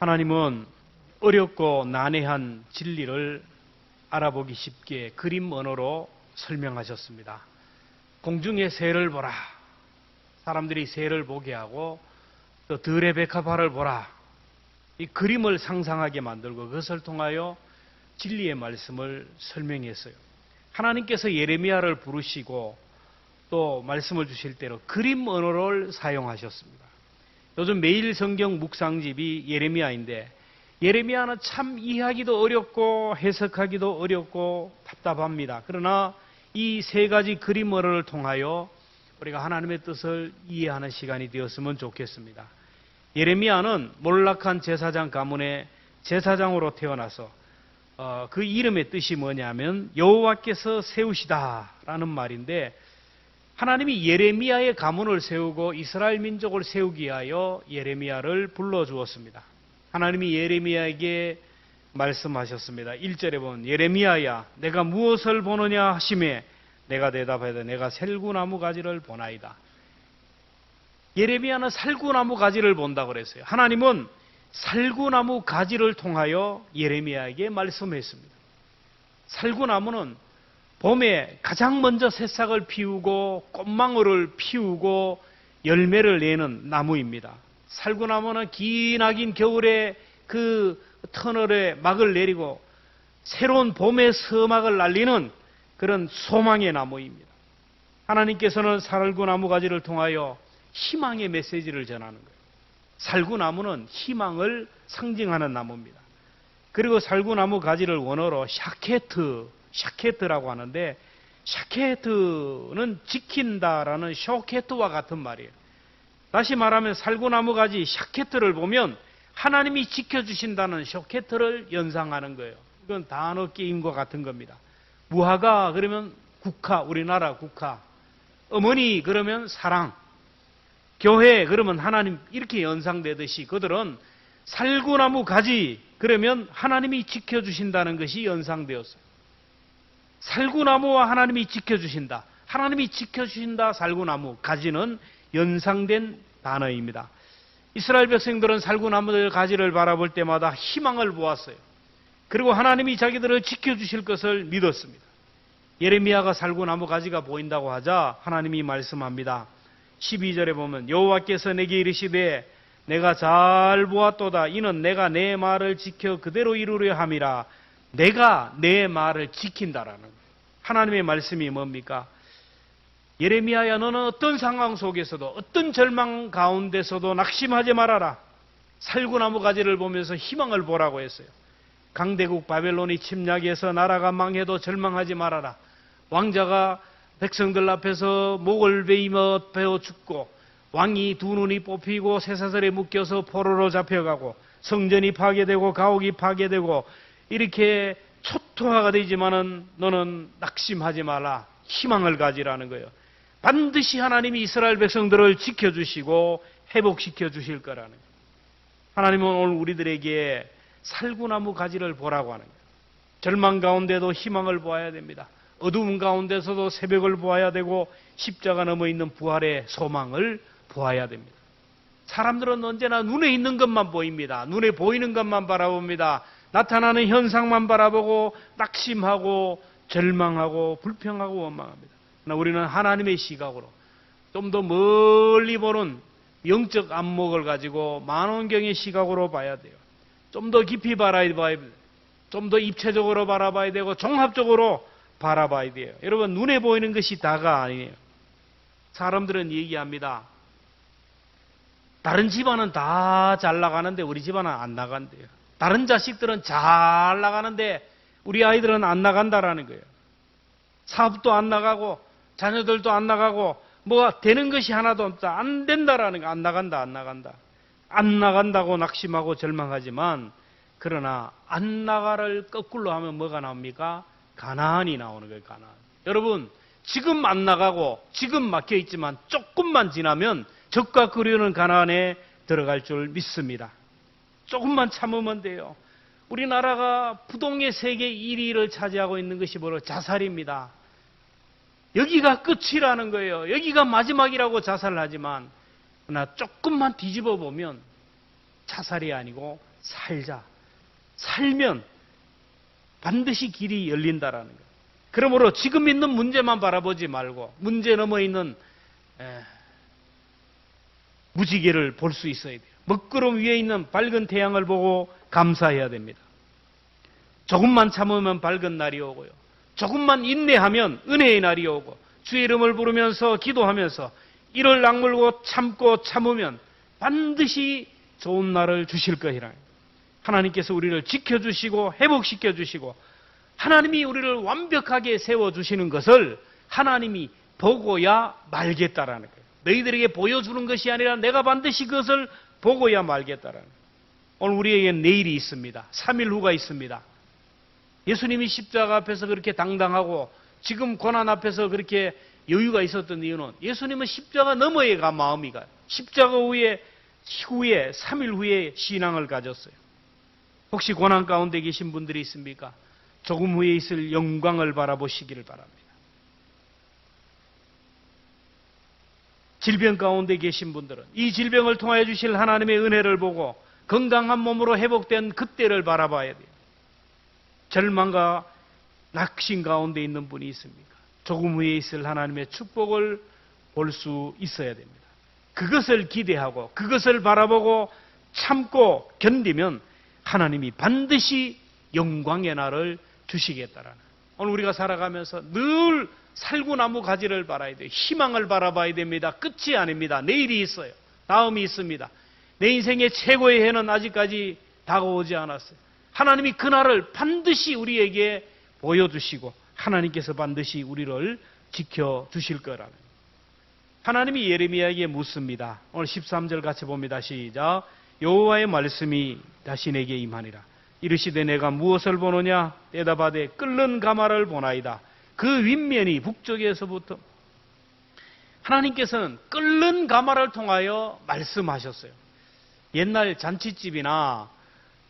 하나님은 어렵고 난해한 진리를 알아보기 쉽게 그림 언어로 설명하셨습니다. 공중의 새를 보라. 사람들이 새를 보게 하고 또 들의 백합화를 보라. 이 그림을 상상하게 만들고 그것을 통하여 진리의 말씀을 설명했어요. 하나님께서 예레미야를 부르시고 또 말씀을 주실 때로 그림 언어를 사용하셨습니다. 요즘 매일 성경 묵상집이 예레미야인데 예레미야는 참 이해하기도 어렵고 해석하기도 어렵고 답답합니다. 그러나 이 세 가지 그림 언어를 통하여 우리가 하나님의 뜻을 이해하는 시간이 되었으면 좋겠습니다. 예레미야는 몰락한 제사장 가문의 제사장으로 태어나서 어, 그 이름의 뜻이 뭐냐면 여호와께서 세우시다라는 말인데 하나님이 예레미야의 가문을 세우고 이스라엘 민족을 세우기 위하여 예레미야를 불러 주었습니다. 하나님이 예레미야에게 말씀하셨습니다. 1절에 보면 예레미야야 내가 무엇을 보느냐 하심에 내가 대답하되 내가 살구나무 가지를 보나이다. 예레미야는 살구나무 가지를 본다고 그랬어요. 하나님은 살구나무 가지를 통하여 예레미야에게 말씀했습니다. 살구나무는 봄에 가장 먼저 새싹을 피우고 꽃망울을 피우고 열매를 내는 나무입니다. 살구나무는 기나긴 겨울에 그 터널에 막을 내리고 새로운 봄의 서막을 날리는 그런 소망의 나무입니다. 하나님께서는 살구나무 가지를 통하여 희망의 메시지를 전하는 거예요. 살구나무는 희망을 상징하는 나무입니다. 그리고 살구나무 가지를 원어로 샤케트, 샤케트라고 하는데 샤케트는 지킨다라는 쇼케트와 같은 말이에요. 다시 말하면 살구나무 가지 샤케트를 보면 하나님이 지켜주신다는 쇼케트를 연상하는 거예요. 이건 단어 게임과 같은 겁니다. 무화과 그러면 국화, 우리나라 국화. 어머니 그러면 사랑. 교회 그러면 하나님 이렇게 연상되듯이 그들은 살구나무 가지 그러면 하나님이 지켜주신다는 것이 연상되었어요. 살구나무와 하나님이 지켜주신다. 하나님이 지켜주신다 살구나무 가지는 연상된 단어입니다. 이스라엘 백성들은 살구나무들 가지를 바라볼 때마다 희망을 보았어요. 그리고 하나님이 자기들을 지켜주실 것을 믿었습니다. 예레미야가 살구나무 가지가 보인다고 하자 하나님이 말씀합니다. 12절에 보면 여호와께서 내게 이르시되 내가 잘 보았도다 이는 내가 내 말을 지켜 그대로 이루려 함이라 내가 내 말을 지킨다라는. 하나님의 말씀이 뭡니까? 예레미야야 너는 어떤 상황 속에서도 어떤 절망 가운데서도 낙심하지 말아라. 살구나무 가지를 보면서 희망을 보라고 했어요. 강대국 바벨론이 침략해서 나라가 망해도 절망하지 말아라. 왕자가 백성들 앞에서 목을 베이며 베어 죽고 왕이 두 눈이 뽑히고 쇠사슬에 묶여서 포로로 잡혀가고 성전이 파괴되고 가옥이 파괴되고 이렇게 초토화가 되지만은 너는 낙심하지 말라. 희망을 가지라는 거예요. 반드시 하나님이 이스라엘 백성들을 지켜주시고 회복시켜 주실 거라는 거예요. 하나님은 오늘 우리들에게 살구나무 가지를 보라고 하는 거예요. 절망 가운데도 희망을 보아야 됩니다. 어두운 가운데서도 새벽을 보아야 되고 십자가 넘어 있는 부활의 소망을 보아야 됩니다. 사람들은 언제나 눈에 있는 것만 보입니다. 눈에 보이는 것만 바라봅니다. 나타나는 현상만 바라보고 낙심하고 절망하고 불평하고 원망합니다. 우리는 하나님의 시각으로 좀 더 멀리 보는 영적 안목을 가지고 만원경의 시각으로 봐야 돼요. 좀 더 깊이 바라봐야 돼요. 좀 더 입체적으로 바라봐야 되고 종합적으로 바라봐야 돼요. 여러분 눈에 보이는 것이 다가 아니에요. 사람들은 얘기합니다. 다른 집안은 다 잘 나가는데 우리 집안은 안 나간대요. 다른 자식들은 잘 나가는데 우리 아이들은 안 나간다라는 거예요. 사업도 안 나가고 자녀들도 안 나가고 뭐가 되는 것이 하나도 없다. 안 된다라는 거. 안 나간다. 안 나간다. 안 나간다고 낙심하고 절망하지만 그러나 안 나가를 거꾸로 하면 뭐가 나옵니까? 가난이 나오는 거예요. 가난. 여러분 지금 안 나가고 지금 막혀 있지만 조금만 지나면 적과 그리는 가난에 들어갈 줄 믿습니다. 조금만 참으면 돼요. 우리나라가 부동의 세계 1위를 차지하고 있는 것이 바로 자살입니다. 여기가 끝이라는 거예요. 여기가 마지막이라고 자살을 하지만, 그러나 조금만 뒤집어 보면 자살이 아니고 살자. 살면 반드시 길이 열린다라는 거. 그러므로 지금 있는 문제만 바라보지 말고 문제 넘어 있는 에, 무지개를 볼 수 있어야 돼요. 먹구름 위에 있는 밝은 태양을 보고 감사해야 됩니다. 조금만 참으면 밝은 날이 오고요. 조금만 인내하면 은혜의 날이 오고 주의 이름을 부르면서 기도하면서 이를 악물고 참고 참으면 반드시 좋은 날을 주실 것이라. 하나님께서 우리를 지켜주시고 회복시켜주시고 하나님이 우리를 완벽하게 세워주시는 것을 하나님이 보고야 말겠다라는 거예요. 너희들에게 보여주는 것이 아니라 내가 반드시 그것을 보고야 말겠다라는. 오늘 우리에게 내일이 있습니다. 3일 후가 있습니다. 예수님이 십자가 앞에서 그렇게 당당하고 지금 고난 앞에서 그렇게 여유가 있었던 이유는 예수님은 십자가 너머에 가 마음이 가요. 십자가 후에 후에 3일 후에 신앙을 가졌어요. 혹시 고난 가운데 계신 분들이 있습니까? 조금 후에 있을 영광을 바라보시기를 바랍니다. 질병 가운데 계신 분들은 이 질병을 통하여 주실 하나님의 은혜를 보고 건강한 몸으로 회복된 그때를 바라봐야 돼요. 절망과 낙심 가운데 있는 분이 있습니까? 조금 후에 있을 하나님의 축복을 볼 수 있어야 됩니다. 그것을 기대하고 그것을 바라보고 참고 견디면 하나님이 반드시 영광의 날을 주시겠다라는. 오늘 우리가 살아가면서 늘 살구나무 가지를 바라야 돼요. 희망을 바라봐야 됩니다. 끝이 아닙니다. 내일이 있어요. 다음이 있습니다. 내 인생의 최고의 해는 아직까지 다가오지 않았어요. 하나님이 그날을 반드시 우리에게 보여주시고 하나님께서 반드시 우리를 지켜주실 거라는. 하나님이 예레미야에게 묻습니다. 오늘 13절 같이 봅니다. 시작. 여호와의 말씀이 다시 내게 임하니라. 이르시되 내가 무엇을 보느냐? 대답하되 끓는 가마를 보나이다. 그 윗면이 북쪽에서부터 하나님께서는 끓는 가마를 통하여 말씀하셨어요. 옛날 잔치집이나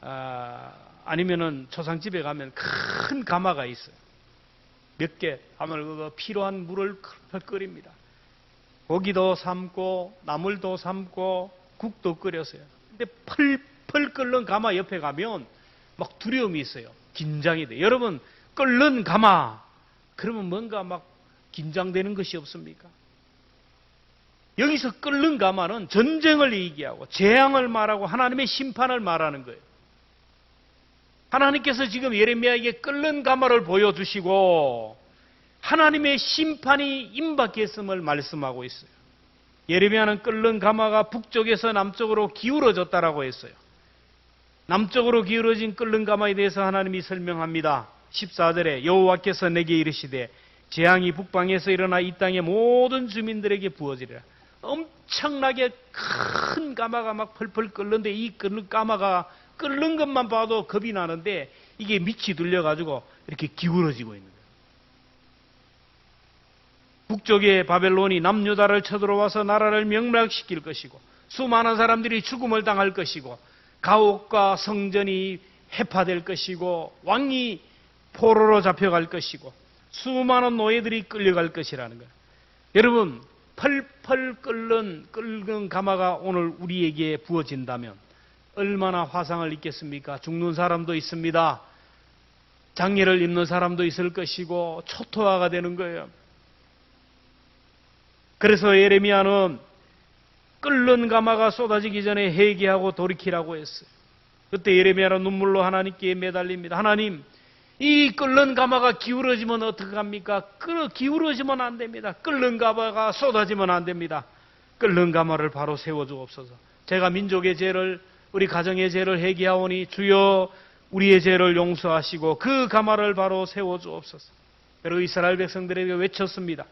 아, 아니면은 초상집에 가면 큰 가마가 있어요. 몇개 하면 그 필요한 물을 끓입니다. 고기도 삶고 나물도 삶고 국도 끓였어요. 근데 펄펄 끓는 가마 옆에 가면 막 두려움이 있어요. 긴장이 돼. 여러분 끓는 가마 그러면 뭔가 막 긴장되는 것이 없습니까? 여기서 끓는 가마는 전쟁을 얘기하고 재앙을 말하고 하나님의 심판을 말하는 거예요. 하나님께서 지금 예레미야에게 끓는 가마를 보여주시고 하나님의 심판이 임박했음을 말씀하고 있어요. 예레미야는 끓는 가마가 북쪽에서 남쪽으로 기울어졌다라고 했어요. 남쪽으로 기울어진 끓는 가마에 대해서 하나님이 설명합니다. 14절에 여호와께서 내게 이르시되 재앙이 북방에서 일어나 이 땅의 모든 주민들에게 부어지리라. 엄청나게 큰 가마가 막 펄펄 끓는데 이 끓는 가마가 끓는 것만 봐도 겁이 나는데 이게 밑이 둘려가지고 이렇게 기울어지고 있는 거예요. 북쪽에 바벨론이 남유다를 쳐들어와서 나라를 명락시킬 것이고 수많은 사람들이 죽음을 당할 것이고 가옥과 성전이 해파될 것이고 왕이 포로로 잡혀갈 것이고 수많은 노예들이 끌려갈 것이라는 거예요. 여러분 펄펄 끓는 끓는 가마가 오늘 우리에게 부어진다면 얼마나 화상을 입겠습니까? 죽는 사람도 있습니다. 장례를 입는 사람도 있을 것이고 초토화가 되는 거예요. 그래서 예레미야는 끓는 가마가 쏟아지기 전에 회개하고 돌이키라고 했어요. 그때 예레미야는 눈물로 하나님께 매달립니다. 하나님, 이 끓는 가마가 기울어지면 어떡합니까? 끓어 기울어지면 안 됩니다. 끓는 가마가 쏟아지면 안 됩니다. 끓는 가마를 바로 세워 주옵소서. 제가 민족의 죄를 우리 가정의 죄를 회개하오니 주여 우리의 죄를 용서하시고 그 가마를 바로 세워 주옵소서. 여러분 이스라엘 백성들에게 외쳤습니다.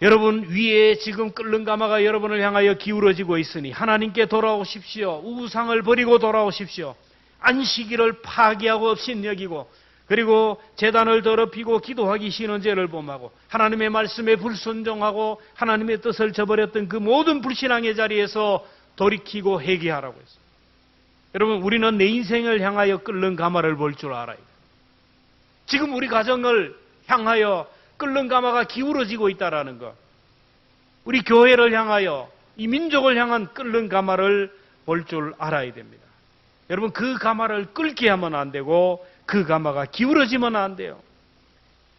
여러분 위에 지금 끓는 가마가 여러분을 향하여 기울어지고 있으니 하나님께 돌아오십시오. 우상을 버리고 돌아오십시오. 안식일을 파기하고 없인 여기고 그리고 재단을 더럽히고 기도하기 싫은 죄를 범하고 하나님의 말씀에 불순종하고 하나님의 뜻을 저버렸던 그 모든 불신앙의 자리에서 돌이키고 회개하라고 했어요. 여러분 우리는 내 인생을 향하여 끓는 가마를 볼 줄 알아요. 지금 우리 가정을 향하여 끓는 가마가 기울어지고 있다라는 것. 우리 교회를 향하여 이 민족을 향한 끓는 가마를 볼 줄 알아야 됩니다. 여러분 그 가마를 끓게 하면 안 되고 그 가마가 기울어지면 안 돼요.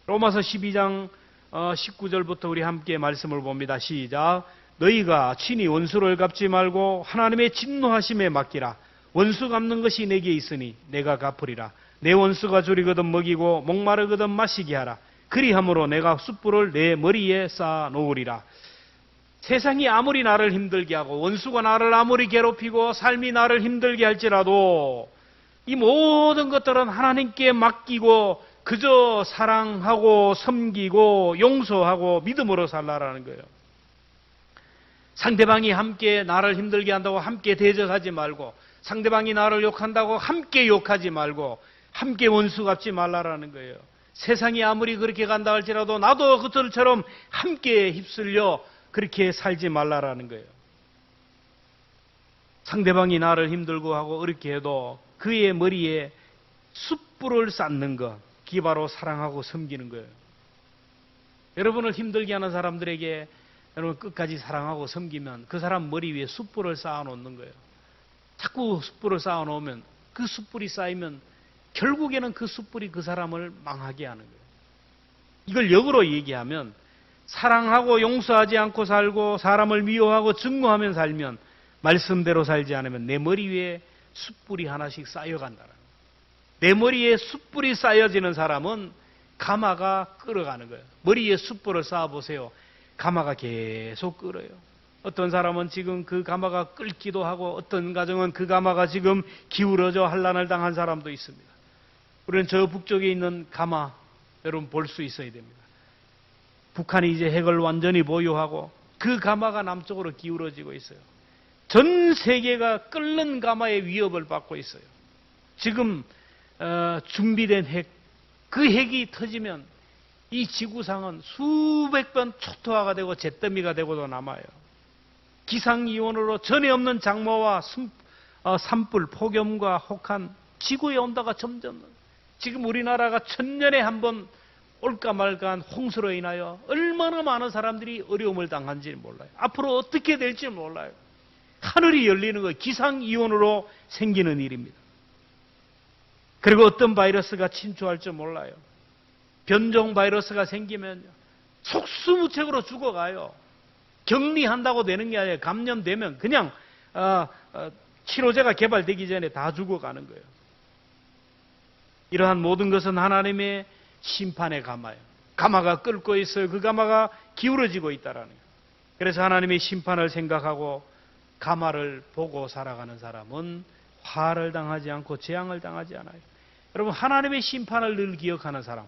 로마서 12장 19절부터 우리 함께 말씀을 봅니다. 시작. 너희가 친히 원수를 갚지 말고 하나님의 진노하심에 맡기라. 원수 갚는 것이 내게 있으니 내가 갚으리라. 내 원수가 줄이거든 먹이고 목마르거든 마시게 하라. 그리함으로 내가 숯불을 내 머리에 쌓아 놓으리라. 세상이 아무리 나를 힘들게 하고 원수가 나를 아무리 괴롭히고 삶이 나를 힘들게 할지라도 이 모든 것들은 하나님께 맡기고 그저 사랑하고 섬기고 용서하고 믿음으로 살라라는 거예요. 상대방이 함께 나를 힘들게 한다고 함께 대적하지 말고 상대방이 나를 욕한다고 함께 욕하지 말고 함께 원수 갚지 말라라는 거예요. 세상이 아무리 그렇게 간다 할지라도 나도 그들처럼 함께 휩쓸려 그렇게 살지 말라라는 거예요. 상대방이 나를 힘들고 하고 어렵게 해도 그의 머리에 숯불을 쌓는 것, 그게 바로 사랑하고 섬기는 거예요. 여러분을 힘들게 하는 사람들에게 여러분 끝까지 사랑하고 섬기면 그 사람 머리 위에 숯불을 쌓아 놓는 거예요. 자꾸 숯불을 쌓아 놓으면 그 숯불이 쌓이면 결국에는 그 숯불이 그 사람을 망하게 하는 거예요. 이걸 역으로 얘기하면 사랑하고 용서하지 않고 살고 사람을 미워하고 증오하면 살면 말씀대로 살지 않으면 내 머리 위에 숯불이 하나씩 쌓여간다는. 내 머리에 숯불이 쌓여지는 사람은 가마가 끓어가는 거예요. 머리에 숯불을 쌓아보세요. 가마가 계속 끓어요. 어떤 사람은 지금 그 가마가 끓기도 하고 어떤 가정은 그 가마가 지금 기울어져 한란을 당한 사람도 있습니다. 우리는 저 북쪽에 있는 가마 여러분 볼 수 있어야 됩니다. 북한이 이제 핵을 완전히 보유하고 그 가마가 남쪽으로 기울어지고 있어요. 전 세계가 끓는 가마의 위협을 받고 있어요. 지금 어, 준비된 핵, 그 핵이 터지면 이 지구상은 수백 번 초토화가 되고 잿더미가 되고도 남아요. 기상이온으로 전에 없는 장마와 숨, 어, 산불, 폭염과 혹한 지구의 온도가 점점 지금 우리나라가 천년에 한번 올까 말까 한 홍수로 인하여 얼마나 많은 사람들이 어려움을 당한지 몰라요. 앞으로 어떻게 될지 몰라요. 하늘이 열리는 거 기상이온으로 생기는 일입니다. 그리고 어떤 바이러스가 침투할 줄 몰라요. 변종 바이러스가 생기면 속수무책으로 죽어가요. 격리한다고 되는 게 아니라 감염되면 그냥 어, 어, 치료제가 개발되기 전에 다 죽어가는 거예요. 이러한 모든 것은 하나님의 심판의 가마예요. 가마가 끓고 있어요. 그 가마가 기울어지고 있다라는 거예요. 그래서 하나님의 심판을 생각하고 가마를 보고 살아가는 사람은 화를 당하지 않고 재앙을 당하지 않아요. 여러분 하나님의 심판을 늘 기억하는 사람,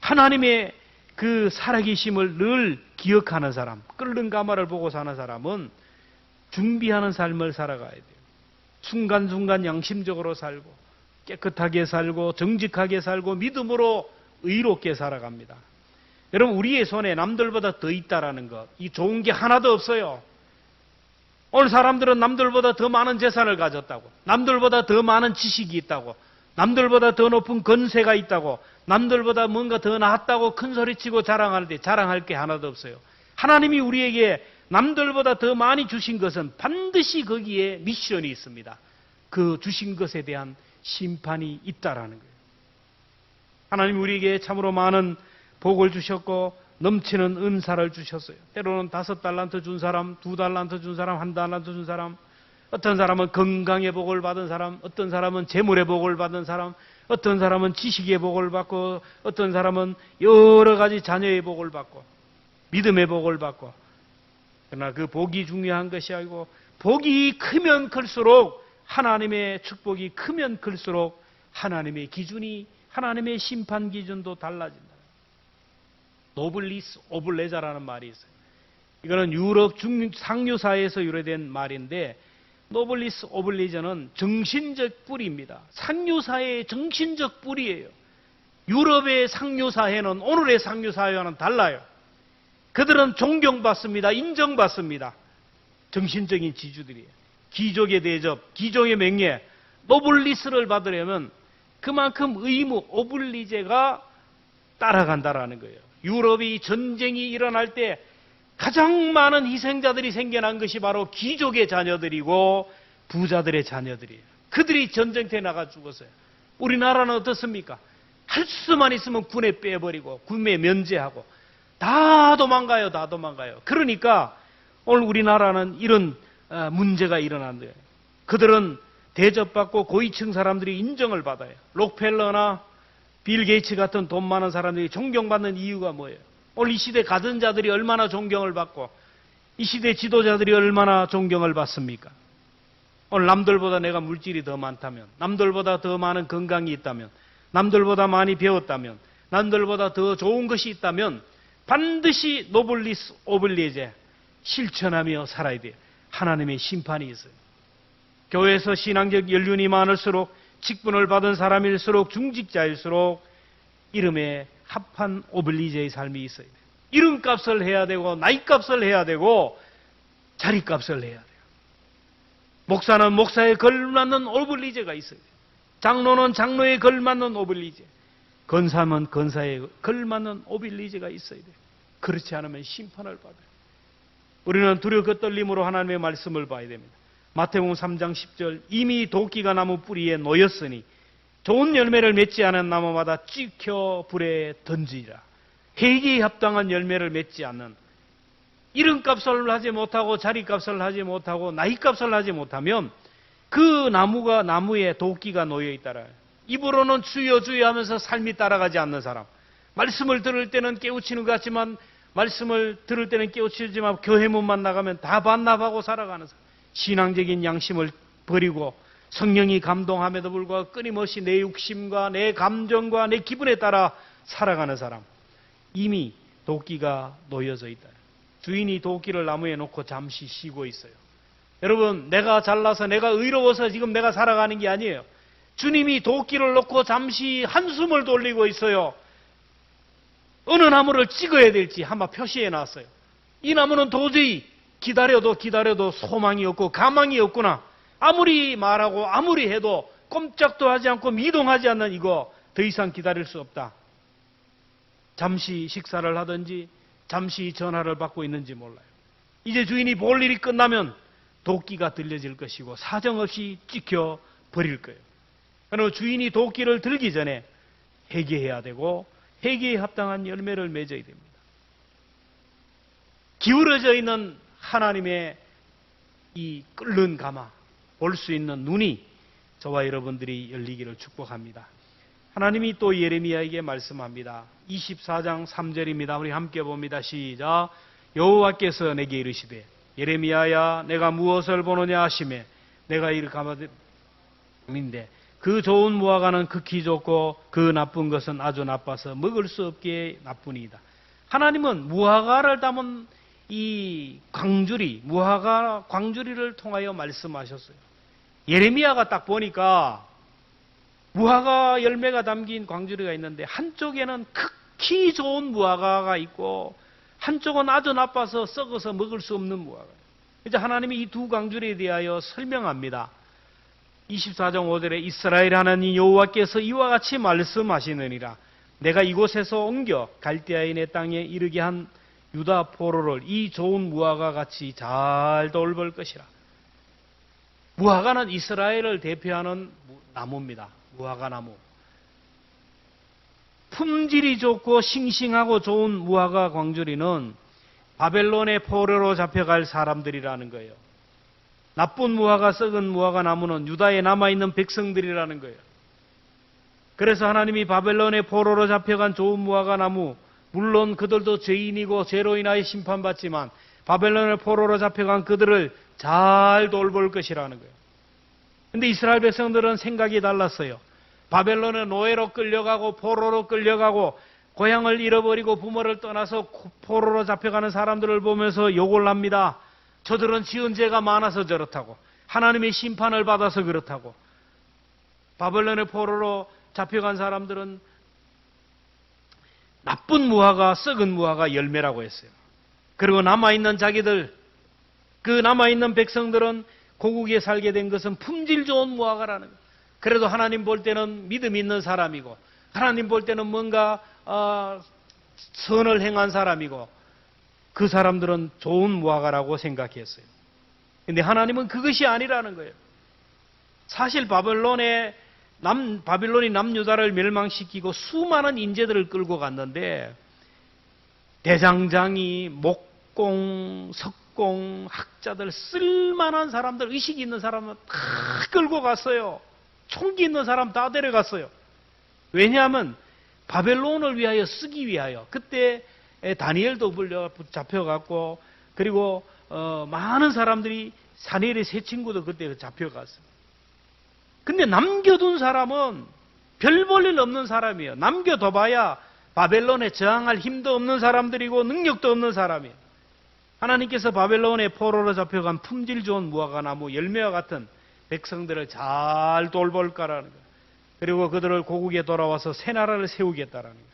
하나님의 그 살아계심을 늘 기억하는 사람, 끓는 가마를 보고 사는 사람은 준비하는 삶을 살아가야 돼요. 순간순간 양심적으로 살고 깨끗하게 살고 정직하게 살고 믿음으로 의롭게 살아갑니다. 여러분 우리의 손에 남들보다 더 있다라는 것, 이 좋은 게 하나도 없어요. 오늘 사람들은 남들보다 더 많은 재산을 가졌다고, 남들보다 더 많은 지식이 있다고, 남들보다 더 높은 건세가 있다고, 남들보다 뭔가 더 낫다고 큰 소리치고 자랑하는데 자랑할 게 하나도 없어요. 하나님이 우리에게 남들보다 더 많이 주신 것은 반드시 거기에 미션이 있습니다. 그 주신 것에 대한 심판이 있다라는 거예요. 하나님 우리에게 참으로 많은 복을 주셨고 넘치는 은사를 주셨어요. 때로는 다섯 달란트 준 사람, 두 달란트 준 사람, 한 달란트 준 사람, 어떤 사람은 건강의 복을 받은 사람, 어떤 사람은 재물의 복을 받은 사람, 어떤 사람은 지식의 복을 받고, 어떤 사람은 여러 가지 자녀의 복을 받고, 믿음의 복을 받고. 그러나 그 복이 중요한 것이 아니고, 복이 크면 클수록 하나님의 축복이 크면 클수록 하나님의 기준이, 하나님의 심판 기준도 달라진다. 노블리스 오블레자라는 말이 있어요. 이거는 유럽 중, 상류사에서 유래된 말인데, 노블리스 오블리저는 정신적 뿌리입니다. 상류사회의 정신적 뿌리예요. 유럽의 상류사회는 오늘의 상류사회와는 달라요. 그들은 존경받습니다. 인정받습니다. 정신적인 지주들이에요. 귀족의 대접, 귀족의 명예, 노블리스를 받으려면 그만큼 의무, 오블리제가 따라간다라는 거예요. 유럽이 전쟁이 일어날 때 가장 많은 희생자들이 생겨난 것이 바로 귀족의 자녀들이고 부자들의 자녀들이에요. 그들이 전쟁터에 나가 죽었어요. 우리나라는 어떻습니까? 할 수만 있으면 군에 빼버리고 군에 면제하고 다 도망가요, 다 도망가요. 그러니까 오늘 우리나라는 이런 어, 문제가 일어난 거예요. 그들은 대접받고 고위층 사람들이 인정을 받아요. 록펠러나 빌 게이츠 같은 돈 많은 사람들이 존경받는 이유가 뭐예요? 오늘 이 시대 가전자들이 얼마나 존경을 받고 이 시대 지도자들이 얼마나 존경을 받습니까? 오늘 남들보다 내가 물질이 더 많다면, 남들보다 더 많은 건강이 있다면, 남들보다 많이 배웠다면, 남들보다 더 좋은 것이 있다면 반드시 노블리스 오블리제 실천하며 살아야 돼요. 하나님의 심판이 있어요. 교회에서 신앙적 연륜이 많을수록 직분을 받은 사람일수록 중직자일수록 이름에 합한 오블리제의 삶이 있어야 돼요. 이름값을 해야 되고 나이값을 해야 되고 자리값을 해야 돼요. 목사는 목사에 걸맞는 오블리제가 있어야 돼요. 장로는 장로에 걸맞는 오블리제. 건사는 건사에 걸맞는 오블리제가 있어야 돼요. 그렇지 않으면 심판을 받아요. 우리는 두렵고 떨림으로 하나님의 말씀을 봐야 됩니다. 마태복음 3장 10절 이미 도끼가 나무 뿌리에 놓였으니 좋은 열매를 맺지 않은 나무마다 찍혀 불에 던지라. 회개에 합당한 열매를 맺지 않는 이름값을 하지 못하고 자리값을 하지 못하고 나이값을 하지 못하면 그 나무가 나무에 도끼가 놓여 있다라. 입으로는 주여 주여 하면서 삶이 따라가지 않는 사람. 말씀을 들을 때는 깨우치는 것 같지만 말씀을 들을 때는 깨우치지만 교회 문만 나가면 다 반납하고 살아가는 사람. 신앙적인 양심을 버리고 성령이 감동함에도 불구하고 끊임없이 내 욕심과 내 감정과 내 기분에 따라 살아가는 사람. 이미 도끼가 놓여져 있다. 주인이 도끼를 나무에 놓고 잠시 쉬고 있어요. 여러분, 내가 잘나서 내가 의로워서 지금 내가 살아가는 게 아니에요. 주님이 도끼를 놓고 잠시 한숨을 돌리고 있어요. 어느 나무를 찍어야 될지 한번 표시해 놨어요. 이 나무는 도저히 기다려도 기다려도 소망이 없고 가망이 없구나. 아무리 말하고 아무리 해도 꼼짝도 하지 않고 미동하지 않는 이거 더 이상 기다릴 수 없다. 잠시 식사를 하든지 잠시 전화를 받고 있는지 몰라요. 이제 주인이 볼 일이 끝나면 도끼가 들려질 것이고 사정없이 찍혀 버릴 거예요. 그러나 주인이 도끼를 들기 전에 회개해야 되고 회개에 합당한 열매를 맺어야 됩니다. 기울어져 있는 하나님의 이 끓는 가마 볼 수 있는 눈이 저와 여러분들이 열리기를 축복합니다. 하나님이 또 예레미야에게 말씀합니다. 24장 3절입니다. 우리 함께 봅니다. 시작. 여호와께서 내게 이르시되 예레미야야 내가 무엇을 보느냐 하시매 내가 이를 가마인데 그 좋은 무화과는 극히 좋고 그 나쁜 것은 아주 나빠서 먹을 수 없게 나쁘니이다. 하나님은 무화과를 담은 이 광주리, 무화과 광주리를 통하여 말씀하셨어요. 예레미야가 딱 보니까 무화과 열매가 담긴 광주리가 있는데 한쪽에는 극히 좋은 무화과가 있고 한쪽은 아주 나빠서 썩어서 먹을 수 없는 무화과. 이제 하나님이 이 두 광주리에 대하여 설명합니다. 24장 5절에 이스라엘 하나님 여호와께서 이와 같이 말씀하시느니라. 내가 이곳에서 옮겨 갈대아인의 땅에 이르게 한 유다 포로를 이 좋은 무화과 같이 잘 돌볼 것이라. 무화과는 이스라엘을 대표하는 나무입니다. 무화과 나무. 품질이 좋고 싱싱하고 좋은 무화과 광주리는 바벨론의 포로로 잡혀갈 사람들이라는 거예요. 나쁜 무화과 썩은 무화과 나무는 유다에 남아있는 백성들이라는 거예요. 그래서 하나님이 바벨론의 포로로 잡혀간 좋은 무화과 나무, 물론 그들도 죄인이고 죄로 인하여 심판받지만 바벨론의 포로로 잡혀간 그들을 잘 돌볼 것이라는 거예요. 근데 이스라엘 백성들은 생각이 달랐어요. 바벨론의 노예로 끌려가고 포로로 끌려가고 고향을 잃어버리고 부모를 떠나서 포로로 잡혀가는 사람들을 보면서 욕을 합니다. 저들은 지은 죄가 많아서 저렇다고. 하나님의 심판을 받아서 그렇다고. 바벨론의 포로로 잡혀간 사람들은 나쁜 무화과 썩은 무화과 열매라고 했어요. 그리고 남아있는 자기들, 그 남아있는 백성들은 고국에 살게 된 것은 품질 좋은 무화과라는 거예요. 그래도 하나님 볼 때는 믿음 있는 사람이고, 하나님 볼 때는 뭔가, 어, 선을 행한 사람이고, 그 사람들은 좋은 무화과라고 생각했어요. 근데 하나님은 그것이 아니라는 거예요. 사실 바벨론에 남 바빌론이 남유다를 멸망시키고 수많은 인재들을 끌고 갔는데 대장장이 목공, 석공, 학자들 쓸만한 사람들 의식 있는 사람은 다 끌고 갔어요. 총기 있는 사람 다 데려갔어요. 왜냐하면 바벨론을 위하여 쓰기 위하여 그때 다니엘도 불려 잡혀갔고 그리고 어, 많은 사람들이 사니엘의 세 친구도 그때 잡혀갔어요. 근데 남겨둔 사람은 별 볼 일 없는 사람이에요. 남겨둬봐야 바벨론에 저항할 힘도 없는 사람들이고 능력도 없는 사람이에요. 하나님께서 바벨론의 포로로 잡혀간 품질 좋은 무화과 나무 열매와 같은 백성들을 잘 돌볼까라는 거예요. 그리고 그들을 고국에 돌아와서 새 나라를 세우겠다라는 거예요.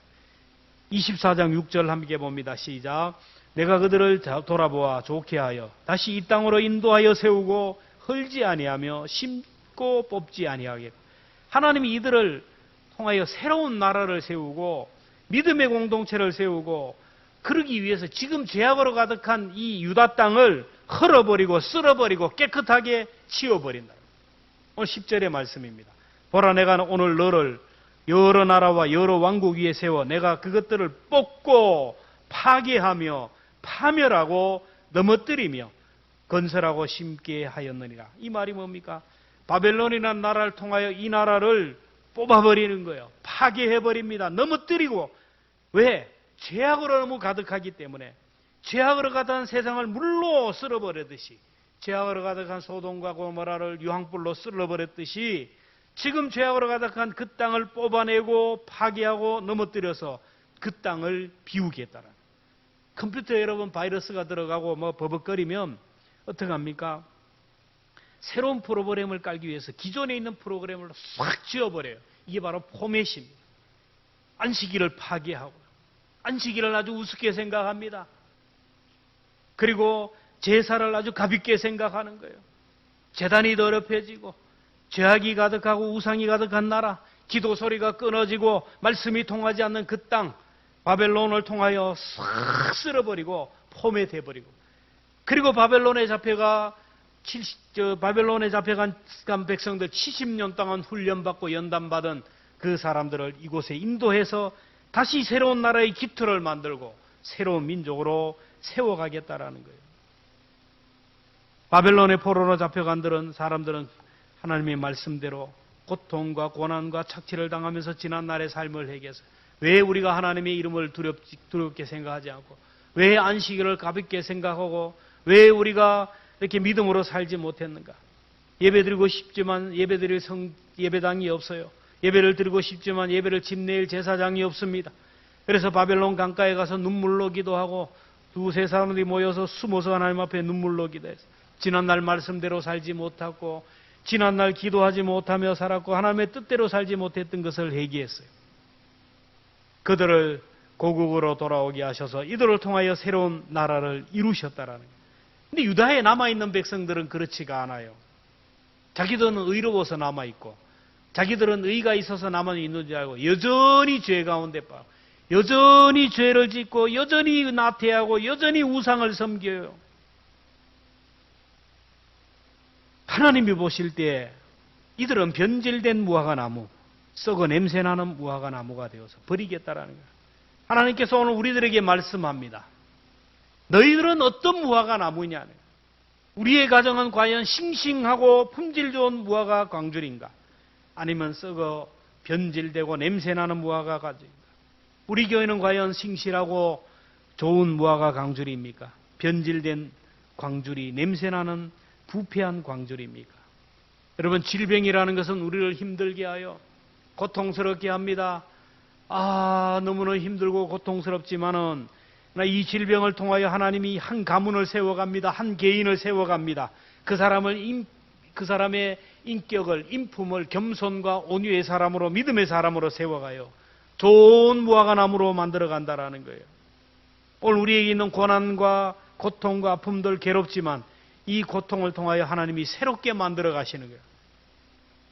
24장 6절 함께 봅니다. 시작. 내가 그들을 돌아보아 좋게 하여 다시 이 땅으로 인도하여 세우고 헐지 아니하며 심고 뽑지 아니하게 하나님이 이들을 통하여 새로운 나라를 세우고 믿음의 공동체를 세우고 그러기 위해서 지금 죄악으로 가득한 이 유다 땅을 헐어버리고 쓸어버리고 깨끗하게 치워버린다. 오늘 10절의 말씀입니다. 보라 내가 오늘 너를 여러 나라와 여러 왕국 위에 세워 내가 그것들을 뽑고 파괴하며 파멸하고 넘어뜨리며 건설하고 심게 하였느니라. 이 말이 뭡니까? 바벨론이라는 나라를 통하여 이 나라를 뽑아버리는 거예요. 파괴해버립니다. 넘어뜨리고. 왜? 죄악으로 너무 가득하기 때문에. 죄악으로 가득한 세상을 물로 쓸어버렸듯이. 죄악으로 가득한 소돔과 고모라를 유황불로 쓸어버렸듯이 지금 죄악으로 가득한 그 땅을 뽑아내고 파괴하고 넘어뜨려서 그 땅을 비우겠다는. 컴퓨터에 여러분 바이러스가 들어가고 뭐 버벅거리면 어떻게 합니까? 새로운 프로그램을 깔기 위해서 기존에 있는 프로그램을 싹 지워버려요. 이게 바로 포맷입니다. 안식일을 파괴하고 안식일을 아주 우습게 생각합니다. 그리고 제사를 아주 가볍게 생각하는 거예요. 재단이 더럽혀지고 죄악이 가득하고 우상이 가득한 나라, 기도 소리가 끊어지고 말씀이 통하지 않는 그 땅, 바벨론을 통하여 싹 쓸어버리고 포맷해 버리고 그리고 바벨론에 잡혀가 70, 저 바벨론에 잡혀간 백성들 70년 동안 훈련받고 연단받은 그 사람들을 이곳에 인도해서 다시 새로운 나라의 기틀을 만들고 새로운 민족으로 세워가겠다라는 거예요. 바벨론의 포로로 잡혀간들은 사람들은 하나님의 말씀대로 고통과 고난과 착취를 당하면서 지난 날의 삶을 해결해서 왜 우리가 하나님의 이름을 두렵, 두렵게 생각하지 않고 왜 안식일을 가볍게 생각하고 왜 우리가 이렇게 믿음으로 살지 못했는가? 예배 드리고 싶지만 예배 드릴 성 예배당이 없어요. 예배를 드리고 싶지만 예배를 집 내일 제사장이 없습니다. 그래서 바벨론 강가에 가서 눈물로 기도하고 두세 사람들이 모여서 숨어서 하나님 앞에 눈물로 기도해서 지난날 말씀대로 살지 못하고 지난날 기도하지 못하며 살았고 하나님의 뜻대로 살지 못했던 것을 회개했어요. 그들을 고국으로 돌아오게 하셔서 이들을 통하여 새로운 나라를 이루셨다라는 거예요. 근데 유다에 남아있는 백성들은 그렇지가 않아요. 자기들은 의로워서 남아있고, 자기들은 의가 있어서 남아있는 줄 알고, 여전히 죄 가운데 빠고, 여전히 죄를 짓고, 여전히 나태하고, 여전히 우상을 섬겨요. 하나님이 보실 때 이들은 변질된 무화과 나무, 썩어 냄새 나는 무화과 나무가 되어서 버리겠다라는 거예요. 하나님께서 오늘 우리들에게 말씀합니다. 너희들은 어떤 무화과 나무냐? 우리의 가정은 과연 싱싱하고 품질 좋은 무화과 광줄인가? 아니면 썩어 변질되고 냄새 나는 무화과 가지인가? 우리 교회는 과연 싱실하고 좋은 무화과 광줄입니까? 변질된 광줄이 냄새 나는 부패한 광줄입니까? 여러분 질병이라는 것은 우리를 힘들게 하여 고통스럽게 합니다. 아 너무나 힘들고 고통스럽지만은 이 질병을 통하여 하나님이 한 가문을 세워갑니다. 한 개인을 세워갑니다. 그 사람을 인, 그 사람의 인격을 인품을 겸손과 온유의 사람으로 믿음의 사람으로 세워가요. 좋은 무화과 나무로 만들어 간다라는 거예요. 오늘 우리에게 있는 고난과 고통과 아픔들 괴롭지만 이 고통을 통하여 하나님이 새롭게 만들어 가시는 거예요.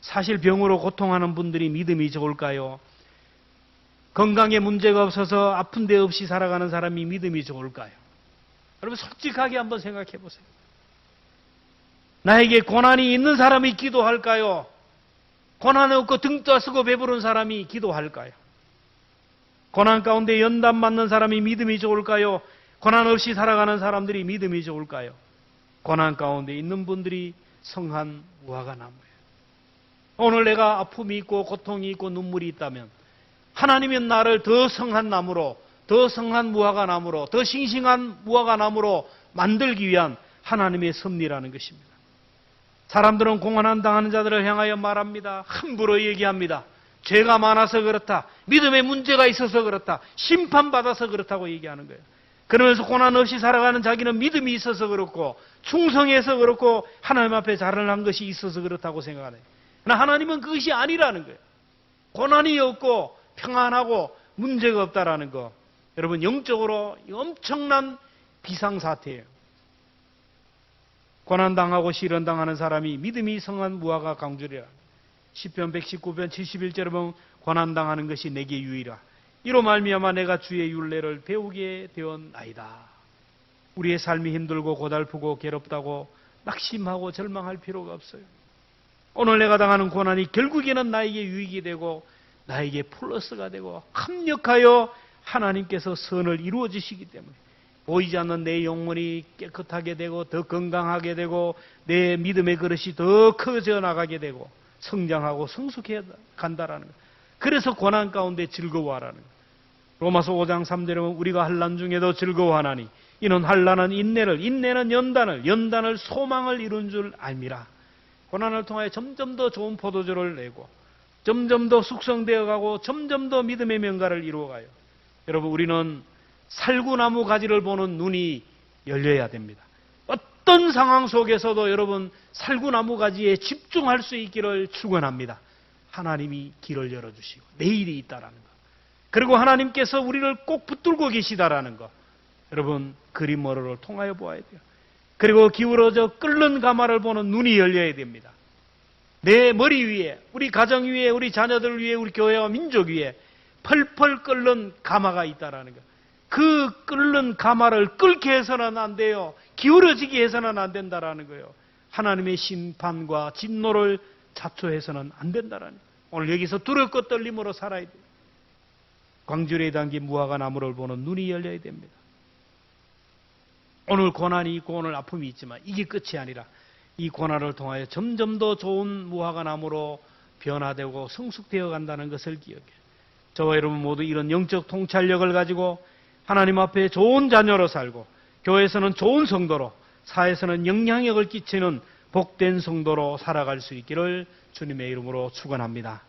사실 병으로 고통하는 분들이 믿음이 좋을까요? 건강에 문제가 없어서 아픈 데 없이 살아가는 사람이 믿음이 좋을까요? 여러분 솔직하게 한번 생각해 보세요. 나에게 고난이 있는 사람이 기도할까요? 고난 없고 등 떠쓰고 배부른 사람이 기도할까요? 고난 가운데 연단 맞는 사람이 믿음이 좋을까요? 고난 없이 살아가는 사람들이 믿음이 좋을까요? 고난 가운데 있는 분들이 성한 무화과 나무예요. 오늘 내가 아픔이 있고 고통이 있고 눈물이 있다면 하나님은 나를 더 성한 나무로 더 성한 무화과 나무로 더 싱싱한 무화과 나무로 만들기 위한 하나님의 섭리라는 것입니다. 사람들은 공헌한 당하는 자들을 향하여 말합니다. 함부로 얘기합니다. 죄가 많아서 그렇다. 믿음에 문제가 있어서 그렇다. 심판받아서 그렇다고 얘기하는 거예요. 그러면서 고난 없이 살아가는 자기는 믿음이 있어서 그렇고 충성해서 그렇고 하나님 앞에 자랑한 것이 있어서 그렇다고 생각하네. 그러나 하나님은 그것이 아니라는 거예요. 고난이 없고 평안하고 문제가 없다라는 거. 여러분 영적으로 엄청난 비상사태예요. 고난당하고 시련당하는 사람이 믿음이 성한 무화과 강주리라. 10편 119편 71절에 보면 고난당하는 것이 내게 유이라. 이로 말미암아 내가 주의 윤례를 배우게 되었나이다. 우리의 삶이 힘들고 고달프고 괴롭다고 낙심하고 절망할 필요가 없어요. 오늘 내가 당하는 고난이 결국에는 나에게 유익이 되고 나에게 플러스가 되고 합력하여 하나님께서 선을 이루어 주시기 때문에 보이지 않는 내 영혼이 깨끗하게 되고 더 건강하게 되고 내 믿음의 그릇이 더 커져 나가게 되고 성장하고 성숙해 간다라는 것. 그래서 고난 가운데 즐거워하라는 것. 로마서 5장 3절에 보면 우리가 환난 중에도 즐거워하나니 이는 환난은 인내를 인내는 연단을 연단을 소망을 이룬 줄 알미라. 고난을 통하여 점점 더 좋은 포도주를 내고 점점 더 숙성되어 가고 점점 더 믿음의 명가를 이루어 가요. 여러분 우리는 살구나무 가지를 보는 눈이 열려야 됩니다. 어떤 상황 속에서도 여러분 살구나무 가지에 집중할 수 있기를 축원합니다. 하나님이 길을 열어 주시고 내일이 있다라는 것. 그리고 하나님께서 우리를 꼭 붙들고 계시다라는 것. 여러분 그림머리를 통하여 보아야 돼요. 그리고 기울어져 끓는 가마를 보는 눈이 열려야 됩니다. 내 머리 위에, 우리 가정 위에, 우리 자녀들 위에, 우리 교회와 민족 위에 펄펄 끓는 가마가 있다라는 것. 그 끓는 가마를 끓게 해서는 안 돼요. 기울어지게 해서는 안 된다라는 거예요. 하나님의 심판과 진노를 자초해서는 안 된다라는 거예요. 오늘 여기서 두렵고 떨림으로 살아야 돼요. 광주리에 담긴 무화과 나무를 보는 눈이 열려야 됩니다. 오늘 고난이 있고 오늘 아픔이 있지만 이게 끝이 아니라 이 고난을 통하여 점점 더 좋은 무화과 나무로 변화되고 성숙되어 간다는 것을 기억해. 저와 여러분 모두 이런 영적 통찰력을 가지고 하나님 앞에 좋은 자녀로 살고 교회에서는 좋은 성도로 사회에서는 영향력을 끼치는 복된 성도로 살아갈 수 있기를 주님의 이름으로 축원합니다.